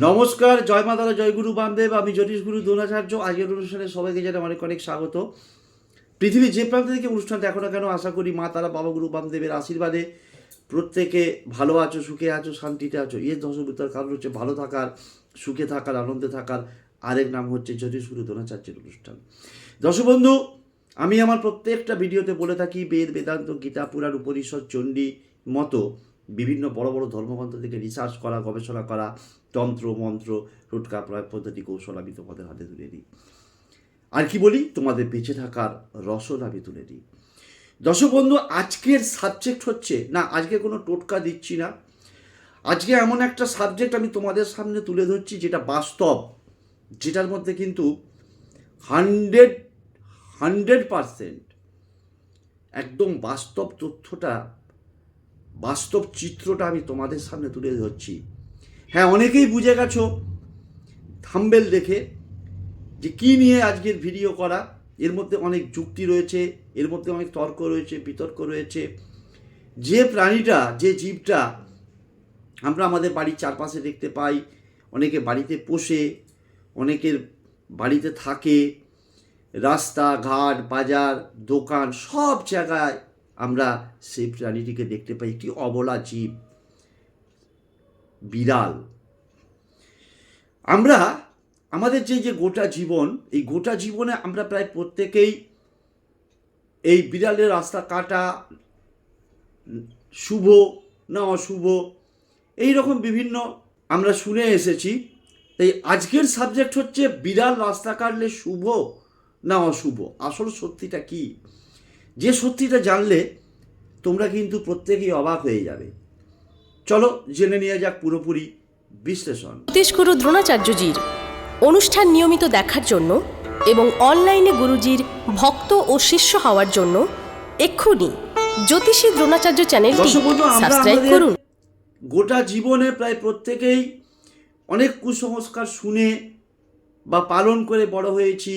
নমস্কার, জয় মা দাদা জয় গুরু বামদেব। আমি জ্যোতিষ গুরু দ্রোণাচার্য। আজকের অনুষ্ঠানে সবাইকে জানাই অনেক অনেক স্বাগত। পৃথিবীর যে প্রান্ত থেকে অনুষ্ঠানটা এখনও কেন আশা করি মা তারা, বাবা গুরু বামদেবের আশীর্বাদে প্রত্যেকে ভালো আছো, সুখে আছো, শান্তিতে আছো। এর দশমিতার কারণ হচ্ছে ভালো থাকার, সুখে থাকার, আনন্দে থাকার আরেক নাম হচ্ছে জ্যোতিষ গুরু দ্রোণাচার্যের অনুষ্ঠান। দশবন্ধু আমি আমার প্রত্যেকটা ভিডিওতে বলে থাকি, বেদ, বেদান্ত, গীতা, পুরাণ, উপনিষদ, চণ্ডী মতো বিভিন্ন বড় বড় ধর্মগ্রন্থ থেকে রিসার্চ করা, গবেষণা করা তন্ত্র, মন্ত্র, টোটকা, প্রয়োগ পদ্ধতি, কৌশল আমি তোমাদের হাতে তুলে দিই। আর কি বলি? তোমাদের বেঁচে থাকার রসদ আমি তুলে দিই। দর্শক বন্ধু, আজকের সাবজেক্ট হচ্ছে, না, আজকে কোনো টোটকা দিচ্ছি না। আজকে এমন একটা সাবজেক্ট আমি তোমাদের সামনে তুলে ধরছি যেটা বাস্তব, যেটার মধ্যে কিন্তু হান্ড্রেড হান্ড্রেড পারসেন্ট একদম বাস্তব তথ্যটা, বাস্তব চিত্রটা আমি তোমাদের সামনে তুলে ধরছি। হ্যাঁ অনেকেই বুঝে গেছো, থাম্বেল দেখে যে কি নিয়ে আজকের ভিডিও করা। এর মধ্যে অনেক যুক্তি রয়েছে, এর মধ্যে অনেক তর্ক রয়েছে, বিতর্ক রয়েছে। যে প্রাণীটা, যে জীবটা আমরা আমাদের বাড়ির চারপাশে দেখতে পাই, অনেকে বাড়িতে পোষে, অনেকের বাড়িতে থাকে, রাস্তা, ঘাট, বাজার, দোকান, সব জায়গায় আমরা সেই প্রাণীটিকে দেখতে পাই, একটি অবলা জীব। বিড়াল। আমরা আমাদের যে যে গোটা জীবন, এই গোটা জীবনে আমরা প্রায় প্রত্যেকেই এই বিড়ালের রাস্তা কাটা, শুভ না অশুভ এই রকম বিভিন্ন আমরা শুনে এসেছি। তাই আজকের সাবজেক্ট হচ্ছে বিড়াল রাস্তা কাটলে শুভ না অশুভ। আসল সত্যিটা কি? যে সত্যিটা জানলে তোমরা কিন্তু প্রত্যেকেই অবাক হয়ে যাবে। চলো জেনে নিয়ে যাক পুরোপুরি বিশ্লেষণ। জ্যোতিষগুরু দ্রোণাচার্যজির অনুষ্ঠান নিয়মিত দেখার জন্য এবং অনলাইনে গুরুজির ভক্ত ও শিষ্য হওয়ার জন্য এক্ষুনি জ্যোতিষী দ্রোণাচার্য চ্যানেলটি সাবস্ক্রাইব করুন। গোটা জীবনে প্রায় প্রত্যেকেই অনেক কুসংস্কার শুনে বা পালন করে বড় হয়েছি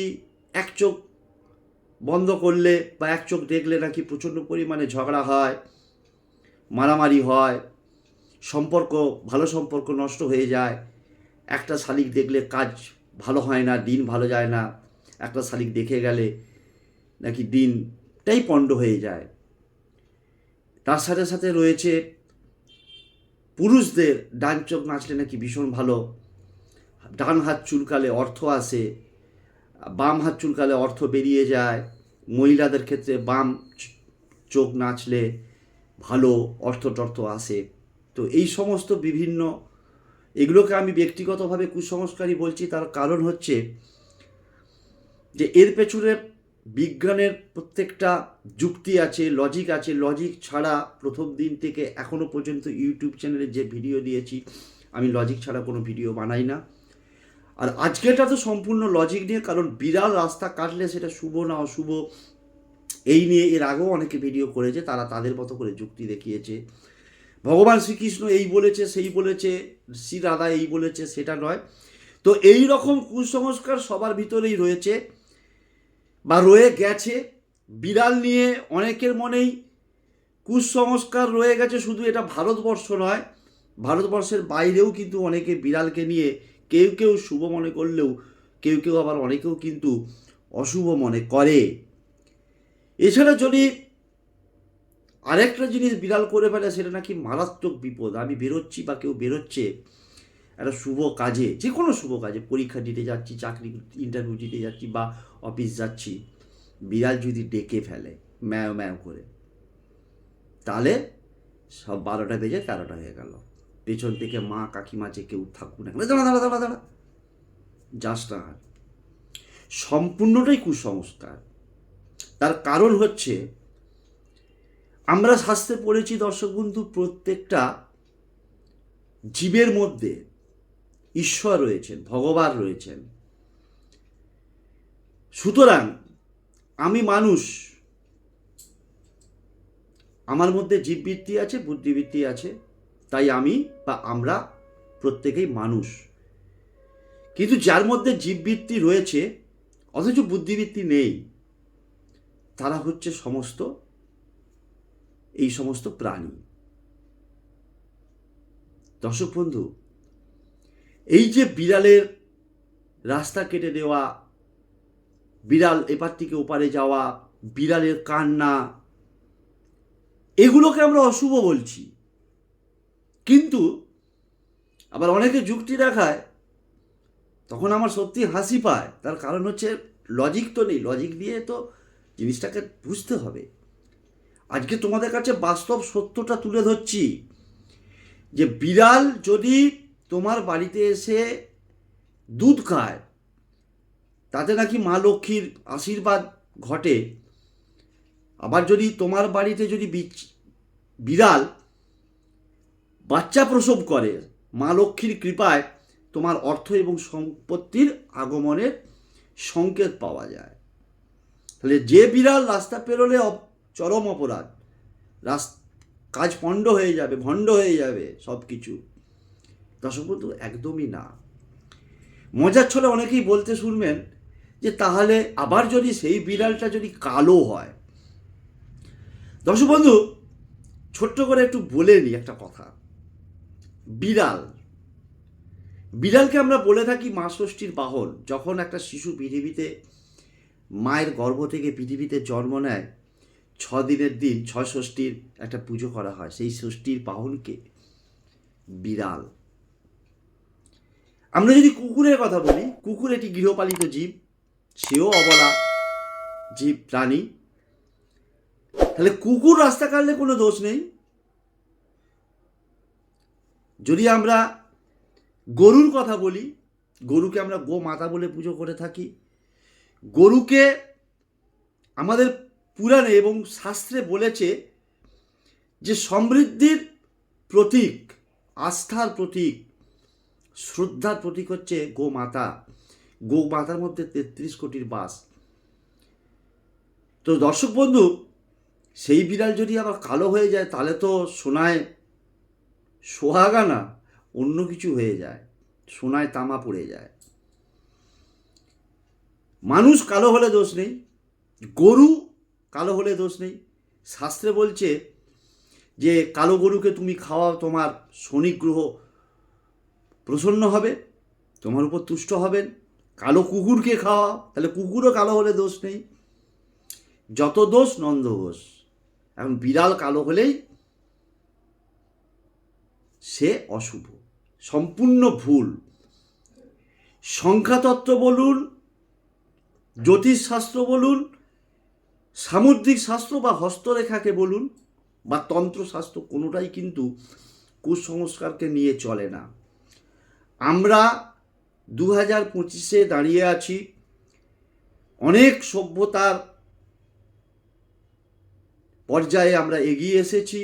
এক চোখ বন্ধ করলে বা এক চোখ দেখলে নাকি প্রচণ্ড পরিমাণে ঝগড়া হয় মারামারি হয় সম্পর্ক, ভালো সম্পর্ক নষ্ট হয়ে যায়। একটা শালিক দেখলে কাজ ভালো হয় না, দিন ভালো যায় না। একটা শালিক দেখে গেলে নাকি দিনটাই পণ্ড হয়ে যায়। তার সাথে সাথে রয়েছে পুরুষদের ডান চোখ নাচলে নাকি ভীষণ ভালো, ডান হাত চুলকালে অর্থ আসে, বাম হাত চুলকালে অর্থ বেরিয়ে যায়। মহিলাদের ক্ষেত্রে বাম চোখ নাচলে ভালো অর্থ টর্থ আসে। তো এই সমস্ত বিভিন্ন, এগুলোকে আমি ব্যক্তিগতভাবে কুসংস্কারই বলছি, তার কারণ হচ্ছে যে এর পেছনে বিজ্ঞানের প্রত্যেকটা যুক্তি আছে লজিক আছে। লজিক ছাড়া প্রথম দিন থেকে এখনও পর্যন্ত ইউটিউব চ্যানেলে যে ভিডিও দিয়েছি, আমি লজিক ছাড়া কোনো ভিডিও বানাই না। আর আজকেরটা তো সম্পূর্ণ লজিক নিয়ে, কারণ বিড়াল রাস্তা কাটলে সেটা শুভ না অশুভ, এই নিয়ে এর আগেও অনেকে ভিডিও করেছে, তারা তাদের মতো করে যুক্তি দেখিয়েছে। ভগবান শ্রীকৃষ্ণ এই বলেছে, সেই বলেছে, শ্রী রাধা এই বলেছে, সেটা নয়। তো এই রকম কুসংস্কার সবার ভিতরেই রয়েছে বা রয়ে গেছে। বিড়াল নিয়ে অনেকের মনেই কুসংস্কার রয়ে গেছে, শুধু এটা ভারতবর্ষ নয়, ভারতবর্ষের বাইরেও কিন্তু অনেকে বিড়ালকে নিয়ে কেউ কেউ শুভ মনে করলেও, কেউ কেউ আবার অনেকেও কিন্তু অশুভ মনে করে। এছাড়া যদি আরেকটা জিনিস বিড়াল করে ফেলে, সেটা নাকি মারাত্মক বিপদ। আমি বেরোচ্ছি বা কেউ বেরোচ্ছে, একটা শুভ কাজে যে কোনো শুভ কাজে, পরীক্ষা দিতে যাচ্ছি, চাকরি ইন্টারভিউ দিতে যাচ্ছি বা অফিস যাচ্ছি, বিড়াল যদি ডেকে ফেলে, ম্যাও ম্যাও করে, তাহলে সব বারোটা বেজে তেরোটা হয়ে গেল। পেছন থেকে মা, কাকিমা যে কেউ থাকুক না দাঁড়া দাঁড়া দাঁড়া দাঁড়া যাস না সম্পূর্ণটাই কুসংস্কার। তার কারণ হচ্ছে আমরা শাস্ত্রে পড়েছি, দর্শক বন্ধু, প্রত্যেকটা জীবের মধ্যে ঈশ্বর রয়েছেন, ভগবান রয়েছেন। সুতরাং আমি মানুষ, আমার মধ্যে জীববৃত্তি আছে, বুদ্ধিবৃত্তি আছে, তাই আমি বা আমরা প্রত্যেকেই মানুষ। কিন্তু যার মধ্যে জীববৃত্তি রয়েছে, অথচ বুদ্ধিবৃত্তি নেই, তারা হচ্ছে সমস্ত এই সমস্ত প্রাণী। দর্শক বন্ধু, এই যে বিড়ালের রাস্তা কেটে দেওয়া, বিড়াল এপার থেকে ওপারে যাওয়া, বিড়ালের কান্না, এগুলোকে আমরা অশুভ বলছি। কিন্তু আবার অনেকে যুক্তি দেখায়, তখন আমার সত্যি হাসি পায়। তার কারণ হচ্ছে লজিক তো নেই। লজিক দিয়ে তো জিনিসটাকে বুঝতে হবে। আজকে তোমাদের কাছে বাস্তব সত্যটা তুলে ধরছি যে বিড়াল যদি তোমার বাড়িতে এসে দুধ খায়, তাতে নাকি মা লক্ষ্মীর আশীর্বাদ ঘটে। আবার যদি তোমার বাড়িতে যদি বিড়াল বাচ্চা প্রসব করে, মা লক্ষ্মীর কৃপায় তোমার অর্থ এবং সম্পত্তির আগমনের সংকেত পাওয়া যায়। তাহলে যে বিড়াল রাস্তা পেরোলে চরম অপরাধ। রাস, কাজ পণ্ড হয়ে যাবে, ভণ্ড হয়ে যাবে সব কিছু দর্শক বন্ধু একদমই না। মজার ছলে অনেকেই বলতে শুনবেন যে, তাহলে আবার যদি সেই বিড়ালটা যদি কালো হয়। দর্শক বন্ধু ছোট্ট করে একটু বলে নিই একটা কথা। বিড়াল। বিড়ালকে আমরা বলে থাকি মা ষষ্ঠীর বাহন। যখন একটা শিশু পৃথিবীতে, মায়ের গর্ভ থেকে পৃথিবীতে জন্ম নেয় ছ দিনের দিন ছয় ষষ্ঠীর একটা পুজো করা হয়। সেই ষষ্ঠীর বাহনকে বিড়াল। আমরা যদি কুকুরের কথা বলি, কুকুর এটি গৃহপালিত জীব, সেও অবলা জীব, প্রাণী। তাহলে কুকুর রাস্তা কাটলে কোনো দোষ নেই। যদি আমরা গরুর কথা বলি, গরুকে আমরা গো মাতা বলে পুজো করে থাকি। গরুকে আমাদের পুরাণে এবং শাস্ত্রে বলেছে যে সমৃদ্ধির প্রতীক, আস্থার প্রতীক, শ্রদ্ধার প্রতীক হচ্ছে গো মাতা গো মাতার মধ্যে তেত্রিশ কোটির বাস। তো দর্শক বন্ধু, সেই বিড়াল যদি আবার কালো হয়ে যায়, তাহলে তো সোনায় সোহাগা না, অন্য কিছু হয়ে যায়, সোনায় তামা পড়ে যায়। মানুষ কালো হলে দোষ নেই, গরু কালো হলে দোষ নেই। শাস্ত্রে বলছে যে, কালো গরুকে তুমি খাওয়াও, তোমার শনি গ্রহ প্রসন্ন হবে, তোমার উপর তুষ্ট হবেন। কালো কুকুরকে খাওয়া তাহলে কুকুরও কালো হলে দোষ নেই। যত দোষ, নন্দ ঘোষ এখন বিড়াল কালো হলেই সে অশুভ। সম্পূর্ণ ভুল। সংখ্যাতত্ত্ব বলুন, জ্যোতিষশাস্ত্র বলুন সামুদ্রিক শাস্ত্র বা হস্তরেখাকে বলুন বা তন্ত্রশাস্ত্র কোনোটাই কিন্তু কুসংস্কারকে নিয়ে চলে না। আমরা দু হাজার পঁচিশে দাঁড়িয়ে আছি, অনেক সভ্যতার পর্যায়ে আমরা এগিয়ে এসেছি।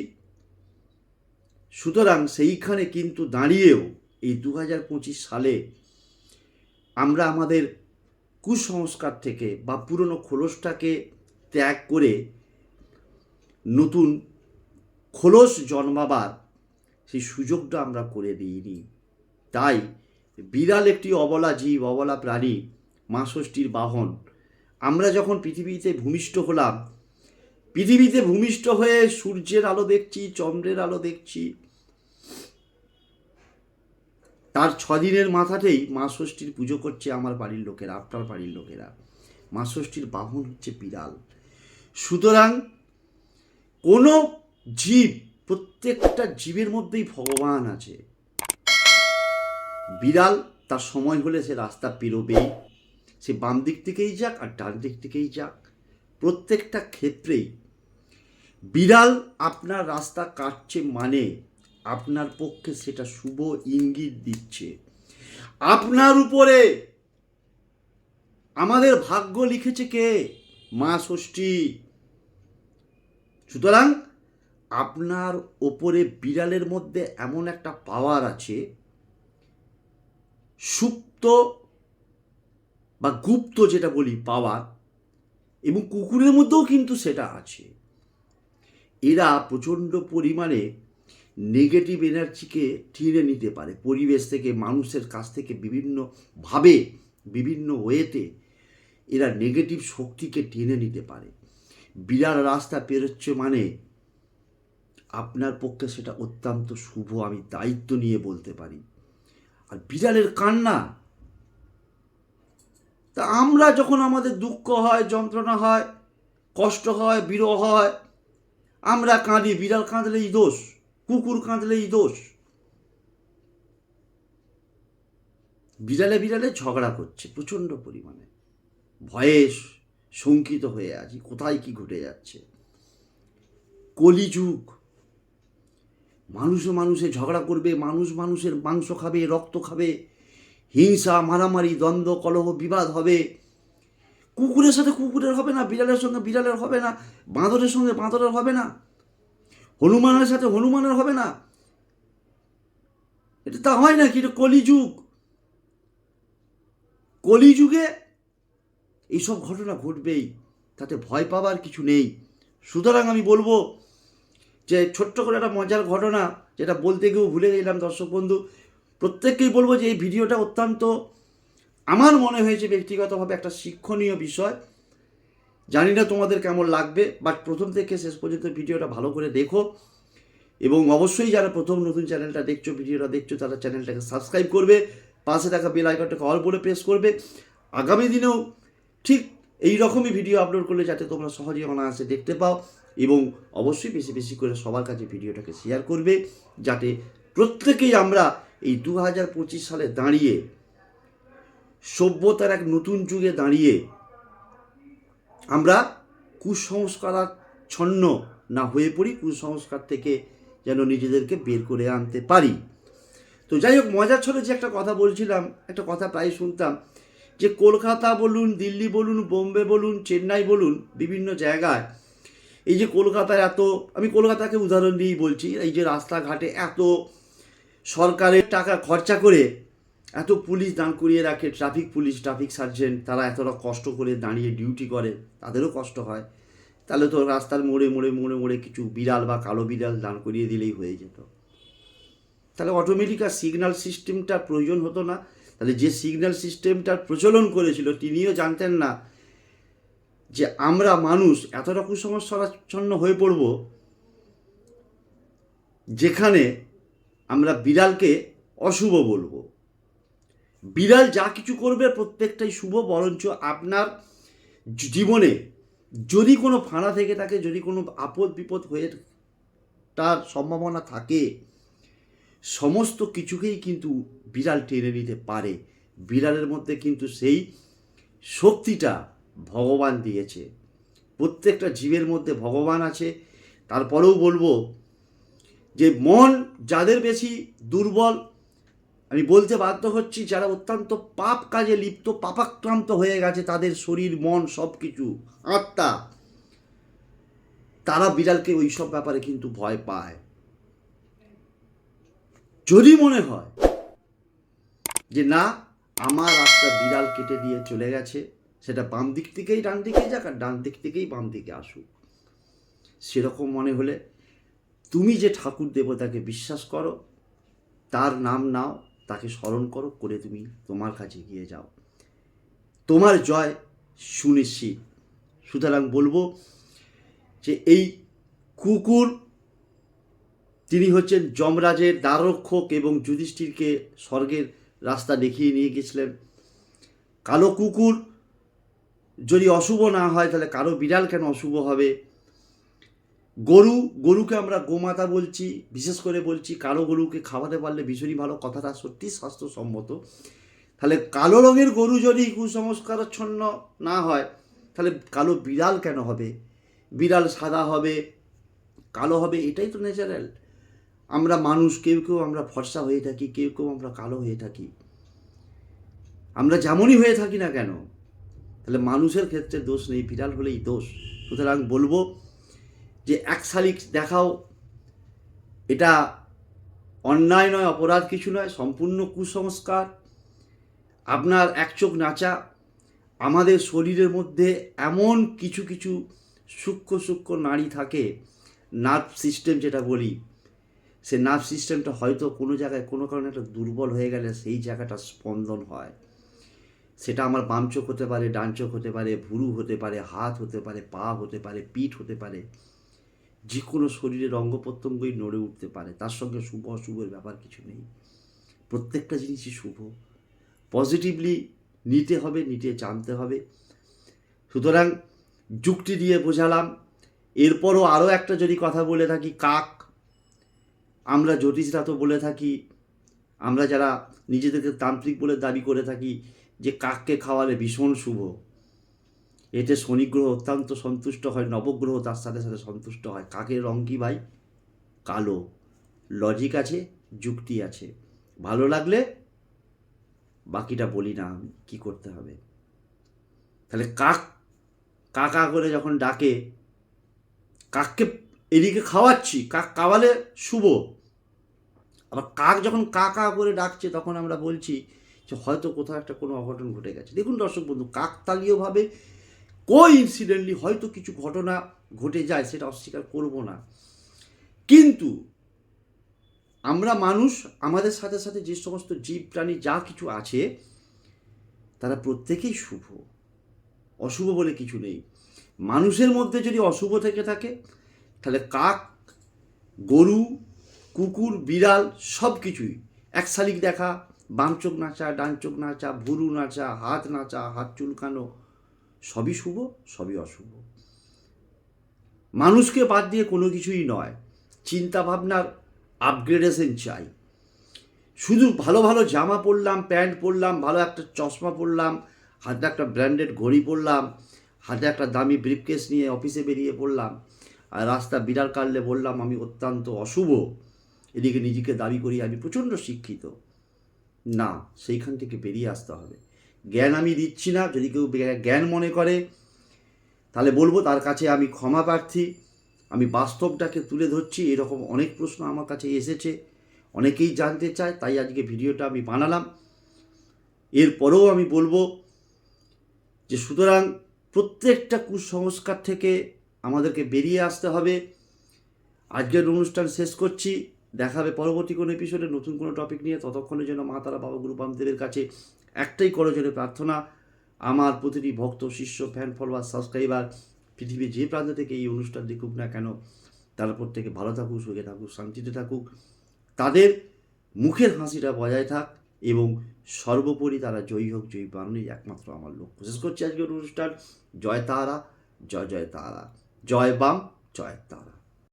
সুতরাং সেইখানে কিন্তু দাঁড়িয়েও এই দু হাজার পঁচিশ সালে আমরা আমাদের কুসংস্কার থেকে বা পুরনো খোলসটাকে ত্যাগ করে নতুন খোলস জন্মাবার সেই সুযোগটা আমরা করে দিইনি। তাই বিড়াল একটি অবলা জীব, অবলা প্রাণী মা ষষ্ঠীর বাহন। আমরা যখন পৃথিবীতে ভূমিষ্ঠ হলাম, পৃথিবীতে ভূমিষ্ঠ হয়ে সূর্যের আলো দেখছি, চন্দ্রের আলো দেখছি, তার ছদিনের মাথাতেই মা ষষ্ঠীর পুজো করছে আমার বাড়ির লোকেরা, আপনার বাড়ির লোকেরা। মা ষষ্ঠীর বাহন হচ্ছে বিড়াল। সুতরাং কোনো জীব, প্রত্যেকটা জীবের মধ্যেই ভগবান আছে। বিড়াল তার সময় হলে সে রাস্তা পেরোবেই। সে বাম দিক থেকেই যাক আর ডান দিক থেকেই যাক। প্রত্যেকটা ক্ষেত্রেই বিড়াল আপনার রাস্তা কাটছে মানে আপনার পক্ষে সেটা শুভ ইঙ্গিত দিচ্ছে। আপনার উপরে আমাদের ভাগ্য লিখেছে কে? মা ষষ্ঠী। সুতরাং আপনার ওপরে বিড়ালের মধ্যে এমন একটা পাওয়ার আছে, সুপ্ত বা গুপ্ত যেটা বলি পাওয়ার এবং কুকুরের মধ্যেও কিন্তু সেটা আছে। এরা প্রচণ্ড পরিমাণে নেগেটিভ এনার্জিকে টেনে নিতে পারে। পরিবেশ থেকে, মানুষের কাছ থেকে বিভিন্নভাবে বিভিন্ন ওয়েতে এরা নেগেটিভ শক্তিকে টেনে নিতে পারে। বিরাট রাস্তা পেরোচ্ছে মানে আপনার পক্ষে সেটা অত্যন্ত শুভ, আমি দায়িত্ব নিয়ে বলতে পারি। আর বিড়ালের কান্না, তা আমরা যখন আমাদের দুঃখ হয়, যন্ত্রণা হয়, কষ্ট হয়, বিরহ হয়, আমরা কাঁদি, বিড়াল কাঁদলেই দোষ, কুকুর কাঁদলেই দোষ। বিড়ালে বিড়ালে ঝগড়া করছে প্রচণ্ড পরিমাণে। ভয়ে শঙ্কিত হয়ে আছি, কোথায় কি ঘটে যাচ্ছে? কলিযুগ। মানুষ মানুষে ঝগড়া করবে, মানুষ মানুষের মাংস খাবে, রক্ত খাবে, হিংসা, মারামারি, দ্বন্দ্ব, কলহ, বিবাদ হবে। কুকুরের সাথে কুকুরের হবে না, বিড়ালের সঙ্গে বিড়ালের হবে না, বাঁদরের সঙ্গে বাঁদরের হবে না, হনুমানের সাথে হনুমানের হবে না। এটা তা হয় না কি এটা কলিযুগ। কলিযুগে এইসব ঘটনা ঘটবেই, তাতে ভয় পাবার কিছু নেই। সুতরাং আমি বলব যে, ছোট্ট করে একটা মজার ঘটনা, যেটা বলতে গিয়েও ভুলে গেলাম দর্শক বন্ধু, প্রত্যেককেই বলব যে, এই ভিডিওটা অত্যন্ত, আমার মনে হয়েছে ব্যক্তিগতভাবে একটা শিক্ষণীয় বিষয়। জানি না তোমাদের কেমন লাগবে বাট প্রথম থেকে শেষ পর্যন্ত ভিডিওটা ভালো করে দেখো। এবং অবশ্যই যারা প্রথম নতুন চ্যানেলটা দেখছ, ভিডিওটা দেখছ, তারা চ্যানেলটাকে সাবস্ক্রাইব করবে, পাশে থাকা বেল আইকনটাকে অল করে প্রেস করবে। আগামী দিনেও ঠিক এই রকমই ভিডিও আপলোড করলে যাতে তোমরা সহজেই অনায়াসে দেখতে পাও এবং অবশ্যই বেশি বেশি করে সবার কাছে ভিডিওটাকে শেয়ার করবে যাতে প্রত্যেকেই আমরা এই দু হাজার পঁচিশ সালে দাঁড়িয়ে, সভ্যতার এক নতুন যুগে দাঁড়িয়ে আমরা কুসংস্কার ছন্ন না হয়ে পড়ি, কুসংস্কার থেকে যেন নিজেদেরকে বের করে আনতে পারি। তো যাই হোক, মজার ছলে যে একটা কথা বলছিলাম, একটা কথা প্রায় শুনতাম যে কলকাতা বলুন, দিল্লি বলুন, বোম্বে বলুন, চেন্নাই বলুন, বিভিন্ন জায়গায় এই যে কলকাতায় এত, আমি কলকাতাকে উদাহরণ দিয়েই বলছি, এই যে রাস্তাঘাটে এত সরকারের টাকা খরচা করে এত পুলিশ দাঁড় করিয়ে রাখে, ট্রাফিক পুলিশ, ট্রাফিক সার্জেন্ট, তারা এতটা কষ্ট করে দাঁড়িয়ে ডিউটি করে, তাদেরও কষ্ট হয়। তাহলে তো রাস্তার মোড়ে মোড়ে মোড়ে মোড়ে কিছু বিড়াল বা কালো বিড়াল দাঁড় করিয়ে দিলেই হয়ে যেত। তাহলে অটোমেটিক আর সিগন্যাল সিস্টেমটা প্রয়োজন হতো না। তাহলে যে সিগন্যাল সিস্টেমটার প্রচলন করেছিল তিনিও জানতেন না যে আমরা মানুষ এতটা কুসংস্কারাচ্ছন্ন হয়ে পড়ব যেখানে আমরা বিড়ালকে অশুভ বলব। বিড়াল যা কিছু করবে প্রত্যেকটাই শুভ, বরঞ্চ আপনার জীবনে যদি কোনো ফাঁড়া থেকে থাকে যদি কোনো আপদ বিপদ হয়ে তার সম্ভাবনা থাকে সমস্ত কিছুকেই কিন্তু বিড়াল টেনে নিতে পারে। বিড়ালের মধ্যে কিন্তু সেই শক্তিটা ভগবান দিয়েছে। প্রত্যেকটা জীবের মধ্যে ভগবান আছে। তারপরেও বলব যে মন যাদের বেশি দুর্বল, আমি বলতে বাধ্য হচ্ছি যারা অত্যন্ত পাপ কাজে লিপ্ত, পাপাক্রান্ত হয়ে গেছে, তাদের শরীর, মন সব কিছু আত্মা, তারা বিড়ালকে ওই সব ব্যাপারে কিন্তু ভয় পায়। যদি মনে হয় যে না, আমার রাস্তা বিড়াল কেটে দিয়ে চলে গেছে, সেটা বাম দিক থেকেই ডান দিকে যাক আর ডান দিক থেকেই বাম দিকে আসুক। সেরকম মনে হলে তুমি যে ঠাকুর দেবতাকে বিশ্বাস করো, তার নাম নাও, তাকে স্মরণ করো, করে তুমি তোমার কাছে গিয়ে যাও। তোমার জয় সুনিশ্চিত। সুতরাং বলব যে এই কুকুর তিনি হচ্ছেন যমরাজের দ্বারক্ষক এবং যুধিষ্ঠিরকে স্বর্গের রাস্তা দেখিয়ে নিয়ে গেছিলেন। কালো কুকুর যদি অশুভ না হয়, তাহলে কারও বিড়াল কেন অশুভ হবে? গরু, গরুকে আমরা গোমাতা বলছি, বিশেষ করে বলছি, কালো গরুকে খাওয়াতে পারলে ভীষণই ভালো কথাটা, সত্যি স্বাস্থ্যসম্মত। তাহলে কালো রঙের গরু যদি কুসংস্কারাচ্ছন্ন না হয়, তাহলে কালো বিড়াল কেন হবে? বিড়াল সাদা হবে, কালো হবে, এটাই তো ন্যাচারাল আমরা মানুষ, কেউ কেউ আমরা ফর্সা হয়ে থাকি, কেউ কেউ আমরা কালো হয়ে থাকি। আমরা যেমনই হয়ে থাকি না কেন, তাহলে মানুষের ক্ষেত্রে দোষ নেই, বিড়াল হলেই দোষ। সুতরাং বলব যে এক শালিক দেখাও, এটা অন্যায় নয়, অপরাধ কিছু নয়, সম্পূর্ণ কুসংস্কার। আপনার এক চোখ নাচা, আমাদের শরীরের মধ্যে এমন কিছু কিছু সূক্ষ্ম সূক্ষ্ম নাড়ি থাকে, নার্ভ সিস্টেম যেটা বলি সে নার্ভ সিস্টেমটা হয়তো কোনো জায়গায় কোনো কারণে একটা দুর্বল হয়ে গেলে সেই জায়গাটা স্পন্দন হয়। সেটা আমার বাম চোখ হতে পারে, ডান চোখ হতে পারে, ভুরু হতে পারে, হাত হতে পারে, পা হতে পারে, পিঠ হতে পারে। যে কোনো শরীরের অঙ্গ প্রত্যঙ্গই নড়ে উঠতে পারে। তার সঙ্গে শুভ অশুভের ব্যাপার কিছু নেই। প্রত্যেকটা জিনিসই শুভ। পজিটিভলি নিতে হবে, নিতে জানতে হবে। সুতরাং যুক্তি দিয়ে বোঝালাম। এরপরও আরও একটা যদি কথা বলে থাকি, কাক আমরা জ্যোতিষরা তো বলে থাকি, আমরা যারা নিজেদেরকে তান্ত্রিক বলে দাবি করে থাকি যে কাককে খাওয়ালে ভীষণ শুভ। এতে শনি গ্রহ অত্যন্ত সন্তুষ্ট হয়, নবগ্রহ তার সাথে সাথে সন্তুষ্ট হয়। কাকের রং কি ভাই? কালো। লজিক আছে, যুক্তি আছে। ভালো লাগলে বাকিটা বলি না আমি কী করতে হবে? তাহলে কাক, কাকা করে যখন ডাকে, কাককে এদিকে খাওয়াচ্ছি কাক কাওয়ালে শুভ আবার কাক যখন কা কা করে ডাকছে, তখন আমরা বলছি যে, হয়তো কোথাও একটা কোনো অঘটন ঘটে গেছে। দেখুন দর্শক বন্ধু, কাকতালীয়ভাবে কো ইনসিডেন্টলি হয়তো কিছু ঘটনা ঘটে যায়, সেটা অস্বীকার করব না। কিন্তু আমরা মানুষ, আমাদের সাথে সাথে যে সমস্ত জীব প্রাণী যা কিছু আছে, তারা প্রত্যেকেই শুভ। অশুভ বলে কিছু নেই। মানুষের মধ্যে যদি অশুভ থেকে থাকে তাহলে কাক, গরু, কুকুর, বিড়াল সব কিছুই এক শালিক দেখা বাম চোখ নাচা ডান চোখ নাচা, ভুরু নাচা, হাত নাচা, হাত চুলকানো, সবই শুভ, সবই অশুভ। মানুষকে বাদ দিয়ে কোনো কিছুই নয় চিন্তা ভাবনার আপগ্রেডেশন চাই। শুধু ভালো ভালো জামা পরলাম, প্যান্ট পরলাম, ভালো একটা চশমা পরলাম, হাতে একটা ব্র্যান্ডেড ঘড়ি পরলাম, হাতে একটা দামি ব্রিফকেস নিয়ে অফিসে বেরিয়ে পড়লাম আর রাস্তা বিড়াল কাটলে বললাম, আমি অত্যন্ত অশুভ। এদিকে নিজেকে দাবি করি, আমি প্রচণ্ড শিক্ষিত। না, সেইখান থেকে বেরিয়ে আসতে হবে। জ্ঞান আমি দিচ্ছি না। যদি কেউ জ্ঞান মনে করে, তাহলে বলব তার কাছে আমি ক্ষমা প্রার্থী। আমি বাস্তবটাকে তুলে ধরছি। এরকম অনেক প্রশ্ন আমার কাছে এসেছে। অনেকেই জানতে চায়, তাই আজকে ভিডিওটা আমি বানালাম। এরপরেও আমি বলব যে, সুতরাং প্রত্যেকটা কুসংস্কার থেকে আমাদেরকে বেরিয়ে আসতে হবে। আজকের অনুষ্ঠান শেষ করছি। দেখাবে পরবর্তী কোনো এপিসোডে নতুন কোনো টপিক নিয়ে। ততক্ষণের জন্য মা তারা বাবা গুরু বামদেবের কাছে একটাই করজনে প্রার্থনা, আমার প্রতিটি ভক্ত, শিষ্য ফ্যান ফলোয়ার সাবস্ক্রাইবার পৃথিবীর যে প্রান্ত থেকে এই অনুষ্ঠান দেখুক না কেন, তারা প্রত্যেকে ভালো থাকুক, সুখে থাকুক, শান্তিতে থাকুক। তাদের মুখের হাসিটা বজায় থাক এবং সর্বোপরি তারা জয়ী হোক, জয়ী বানানোই একমাত্র আমার লক্ষ্য। শেষ করছি আজকের অনুষ্ঠান। জয় তারা, জয় জয় তারা। জয় বাম জয় তারা।